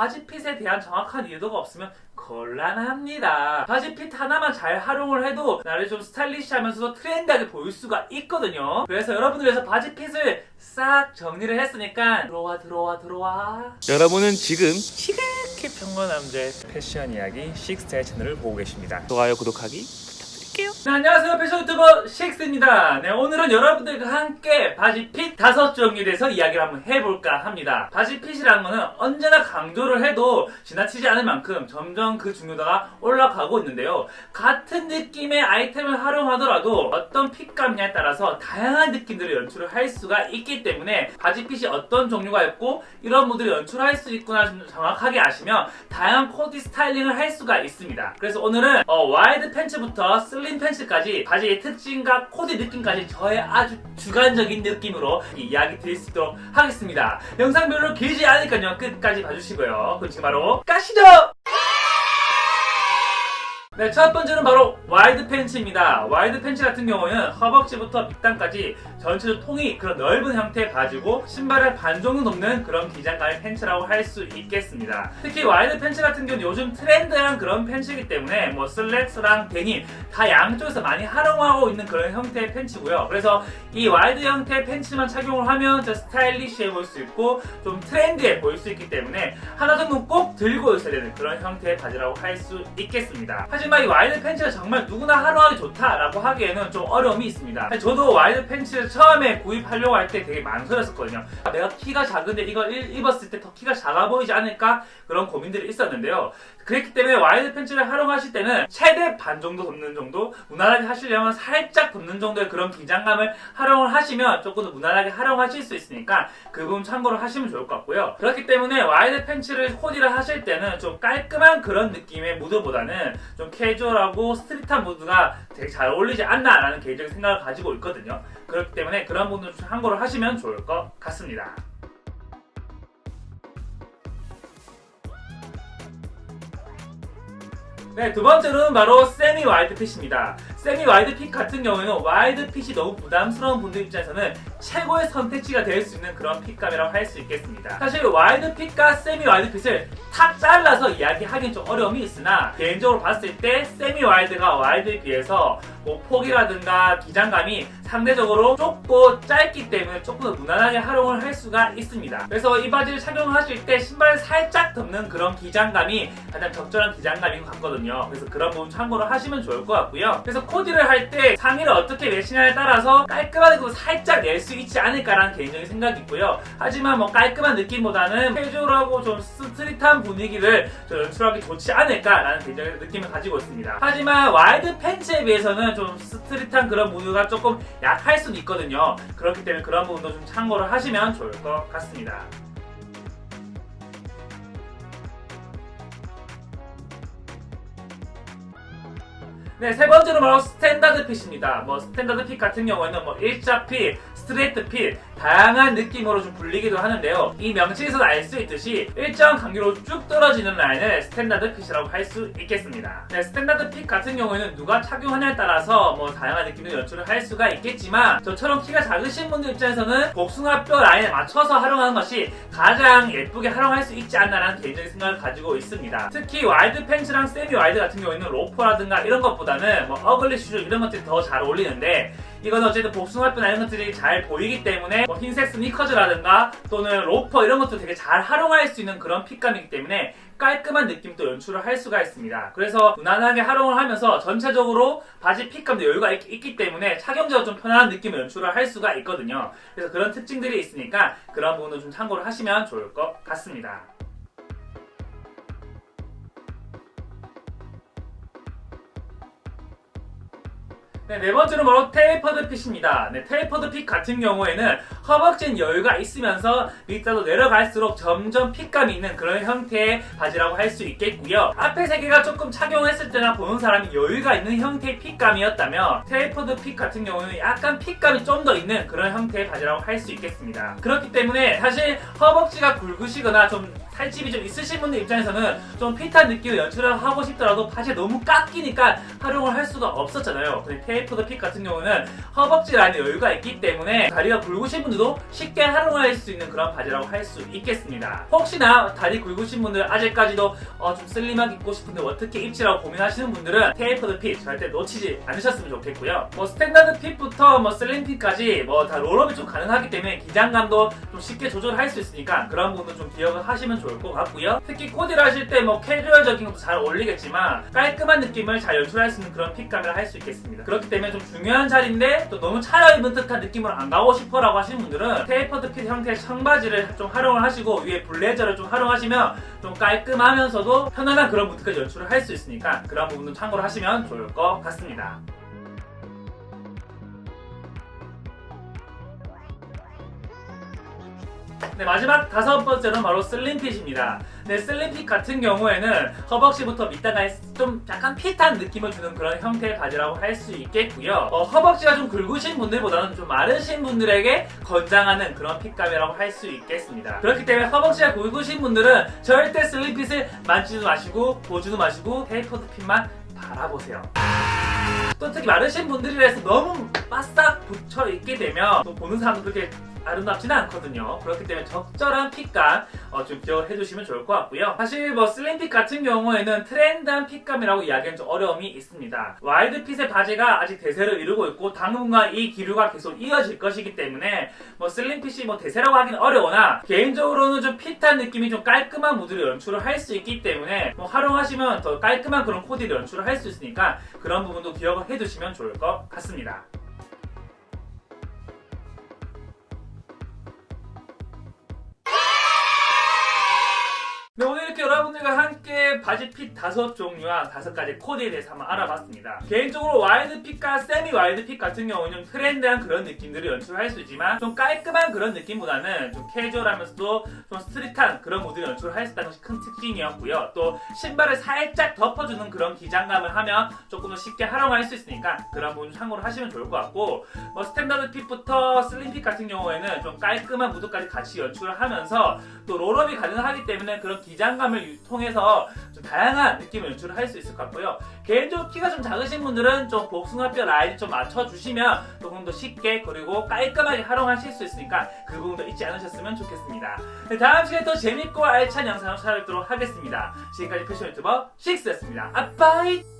바지 핏에 대한 정확한 이해도가 없으면 곤란합니다. 바지 핏 하나만 잘 활용을 해도 나를 좀 스타일리시하면서도 트렌디하게 보일 수가 있거든요. 그래서 여러분들 위해서 바지 핏을 싹 정리를 했으니까 들어와 들어와 들어와. 여러분은 지금 시각해 평범 남자의 패션 이야기 식스의 채널을 보고 계십니다. 좋아요 구독하기 부탁드릴게요. 네, 안녕하세요 패션 유튜버 식스입니다. 네 오늘은 여러분들과 함께 바지 핏 다섯 종류에 대해서 이야기를 한번 해볼까 합니다. 바지 핏이라는 거는 언제나 강조를 해도 지나치지 않을 만큼 점점 그 중요도가 올라가고 있는데요. 같은 느낌의 아이템을 활용하더라도 어떤 핏감이냐에 따라서 다양한 느낌들을 연출을 할 수가 있기 때문에 바지 핏이 어떤 종류가 있고 이런 모델을 연출할 수 있구나 좀 정확하게 아시면 다양한 코디 스타일링을 할 수가 있습니다. 그래서 오늘은 어, 와이드 팬츠부터 슬림 팬츠까지 바지의 특징과 코디 느낌까지 저의 아주 주관적인 느낌으로 이야기 드릴 수 있도록 하겠습니다. 영상 별로 길지 않으니까요 끝까지 봐주시고요. 그럼 지금 바로 가시죠! 네, 첫 번째는 바로 와이드 팬츠입니다. 와이드 팬츠 같은 경우에는 허벅지부터 밑단까지 전체적 통이 그런 넓은 형태의 바지고 신발을 반 정도 넘는 그런 기장감의 팬츠라고 할 수 있겠습니다. 특히 와이드 팬츠 같은 경우는 요즘 트렌드한 그런 팬츠이기 때문에 뭐 슬랙스랑 데님 다 양쪽에서 많이 활용하고 있는 그런 형태의 팬츠고요. 그래서 이 와이드 형태의 팬츠만 착용을 하면 저 스타일리시해 보일 수 있고 좀 트렌디해 보일 수 있기 때문에 하나 정도 꼭 들고 있어야 되는 그런 형태의 바지라고 할 수 있겠습니다. 하지만 이 와이드 팬츠가 정말 누구나 활용하기 좋다라고 하기에는 좀 어려움이 있습니다. 저도 와이드 팬츠를 처음에 구입하려고 할 때 되게 망설였었거든요. 내가 키가 작은데 이걸 일- 입었을 때 더 키가 작아 보이지 않을까 그런 고민들이 있었는데요. 그랬기 때문에 와이드 팬츠를 활용하실 때는 최대 반 정도 덮는 정도 무난하게 하시려면 살짝 덮는 정도의 그런 기장감을 활용을 하시면 조금 더 무난하게 활용하실 수 있으니까 그 부분 참고를 하시면 좋을 것 같고요. 그렇기 때문에 와이드 팬츠를 코디를 하실 때는 좀 깔끔한 그런 느낌의 무드보다는 좀 캐주얼하고 스트릿한 무드가 되게 잘 어울리지 않나라는 개인적인 생각을 가지고 있거든요. 그렇기 때문에 그런 부분을 좀 참고를 하시면 좋을 것 같습니다. 네, 두 번째로는 바로 세미 와이드 핏입니다. 세미 와이드 핏 같은 경우에는 와이드 핏이 너무 부담스러운 분들 입장에서는 최고의 선택지가 될 수 있는 그런 핏감이라고 할 수 있겠습니다. 사실 와이드 핏과 세미 와이드 핏을 탁 잘라서 이야기하기는 좀 어려움이 있으나 개인적으로 봤을 때 세미 와이드가 와이드에 비해서 뭐 폭이라든가 기장감이 상대적으로 좁고 짧기 때문에 조금 더 무난하게 활용을 할 수가 있습니다. 그래서 이 바지를 착용하실 때 신발을 살짝 덮는 그런 기장감이 가장 적절한 기장감인 것 같거든요. 그래서 그런 부분 참고를 하시면 좋을 것 같고요. 그래서 코디를 할 때 상의를 어떻게 매칭하냐에 따라서 깔끔하게 그 살짝 낼 수 있지 않을까라는 개인적인 생각이 있고요. 하지만 뭐 깔끔한 느낌보다는 캐주얼하고 좀 스트릿한 분위기를 좀 연출하기 좋지 않을까라는 개인적인 느낌을 가지고 있습니다. 하지만 와이드 팬츠에 비해서는 좀 스트릿한 그런 무드가 조금 약할 수는 있거든요. 그렇기 때문에 그런 부분도 좀 참고를 하시면 좋을 것 같습니다. 네, 세 번째로 바로 스탠다드 핏입니다. 뭐 스탠다드 핏 같은 경우에는 뭐 일자 핏, 스트레이트 핏, 다양한 느낌으로 좀 불리기도 하는데요. 이 명칭에서 알 수 있듯이 일정 간격으로 쭉 떨어지는 라인을 스탠다드 핏이라고 할 수 있겠습니다. 네, 스탠다드 핏 같은 경우에는 누가 착용하냐에 따라서 뭐 다양한 느낌을 연출을 할 수가 있겠지만 저처럼 키가 작으신 분들 입장에서는 복숭아뼈 라인에 맞춰서 활용하는 것이 가장 예쁘게 활용할 수 있지 않나라는 개인적인 생각을 가지고 있습니다. 특히 와이드 팬츠랑 세미 와이드 같은 경우에는 로퍼라든가 이런 것보다 는 뭐 어글리 슈즈 이런 것들이 더 잘 어울리는데 이건 어쨌든 복숭아뼈나 이런 것들이 잘 보이기 때문에 뭐 흰색 스니커즈라든가 또는 로퍼 이런 것도 되게 잘 활용할 수 있는 그런 핏감이기 때문에 깔끔한 느낌도 연출을 할 수가 있습니다. 그래서 무난하게 활용을 하면서 전체적으로 바지 핏감도 여유가 있, 기 때문에 착용자가 좀 편안한 느낌을 연출을 할 수가 있거든요. 그래서 그런 특징들이 있으니까 그런 부분도 좀 참고를 하시면 좋을 것 같습니다. 네, 네 번째로 바로 테이퍼드 핏입니다. 네, 테이퍼드 핏 같은 경우에는 허벅지는 여유가 있으면서 밑으로 내려갈수록 점점 핏감이 있는 그런 형태의 바지라고 할 수 있겠고요. 앞에 세 개가 조금 착용했을 때나 보는 사람이 여유가 있는 형태의 핏감이었다면 테이퍼드 핏 같은 경우는 약간 핏감이 좀 더 있는 그런 형태의 바지라고 할 수 있겠습니다. 그렇기 때문에 사실 허벅지가 굵으시거나 좀 살집이 좀 있으신 분들 입장에서는 좀 핏한 느낌을 연출을 하고 싶더라도 바지에 너무 깎이니까 활용을 할 수가 없었잖아요. 근데 테이프드 핏 같은 경우는 허벅지 라인에 여유가 있기 때문에 다리가 굵으신 분들도 쉽게 활용할 수 있는 그런 바지라고 할 수 있겠습니다. 혹시나 다리 굵으신 분들 아직까지도 어, 좀 슬림하게 입고 싶은데 어떻게 입지라고 고민하시는 분들은 테이프드 핏 절대 놓치지 않으셨으면 좋겠고요. 뭐 스탠다드 핏부터 뭐 슬림 핏까지 뭐 다 롤업이 좀 가능하기 때문에 기장감도 좀 쉽게 조절할 수 있으니까 그런 부분도 좀 기억을 하시면 좋을 것 같고요. 특히 코디를 하실 때 뭐 캐주얼적인 것도 잘 어울리겠지만 깔끔한 느낌을 잘 연출할 수 있는 그런 핏감을 할 수 있겠습니다. 그렇기 때문에 좀 중요한 자리인데 또 너무 차려입은 듯한 느낌으로 안 가고 싶어라고 하시는 분들은 테이퍼드 핏 형태의 청바지를 좀 활용을 하시고 위에 블레저를 좀 활용하시면 좀 깔끔하면서도 편안한 그런 무드까지 연출을 할 수 있으니까 그런 부분도 참고를 하시면 좋을 것 같습니다. 네, 마지막 다섯 번째는 바로 슬림핏입니다. 네, 슬림핏 같은 경우에는 허벅지부터 밑단까지 좀 약간 핏한 느낌을 주는 그런 형태의 바지라고 할 수 있겠고요. 어, 허벅지가 좀 굵으신 분들보다는 좀 마르신 분들에게 권장하는 그런 핏감이라고 할 수 있겠습니다. 그렇기 때문에 허벅지가 굵으신 분들은 절대 슬림핏을 만지도 마시고 보지도 마시고 테이퍼드 핏만 바라보세요. 또 특히 마르신 분들이라 해서 너무 바싹 붙여 있게 되면 또 보는 사람도 그렇게 아름답지는 않거든요. 그렇기 때문에 적절한 핏감 어, 좀 기억해 주시면 좋을 것 같고요. 사실 뭐 슬림핏 같은 경우에는 트렌드한 핏감이라고 이야기하는 좀 어려움이 있습니다. 와이드 핏의 바지가 아직 대세를 이루고 있고 당분간 이 기류가 계속 이어질 것이기 때문에 뭐 슬림핏이 뭐 대세라고 하기는 어려우나 개인적으로는 좀 핏한 느낌이 좀 깔끔한 무드를 연출을 할 수 있기 때문에 뭐 활용하시면 더 깔끔한 그런 코디를 연출을 할 수 있으니까 그런 부분도 기억을 해 두시면 좋을 것 같습니다. 함께 이렇게 여러분들과 함께 바지 핏 다섯 종류와 다섯 가지 코디에 대해서 한번 알아봤습니다. 개인적으로 와이드 핏과 세미 와이드 핏 같은 경우는 좀 트렌드한 그런 느낌들을 연출할 수 있지만 좀 깔끔한 그런 느낌보다는 좀 캐주얼하면서도 좀 스트릿한 그런 무드를 연출할 수 있다는 것이 큰 특징이었고요. 또 신발을 살짝 덮어주는 그런 기장감을 하면 조금 더 쉽게 활용할 수 있으니까 그런 부분 참고를 하시면 좋을 것 같고 뭐 스탠다드 핏부터 슬림 핏 같은 경우에는 좀 깔끔한 무드까지 같이 연출을 하면서 또 롤업이 가능하기 때문에 그런 기장감을 유- 통해서 좀 다양한 느낌을 연출을 할 수 있을 것 같고요. 개인적으로 키가 좀 작으신 분들은 좀 복숭아뼈 라인 좀 맞춰주시면 조금 더 쉽게 그리고 깔끔하게 활용하실 수 있으니까 그 부분도 잊지 않으셨으면 좋겠습니다. 네, 다음 시간에 더 재밌고 알찬 영상을 찾아뵙도록 하겠습니다. 지금까지 패션 유튜버 식스였습니다. 아빠이!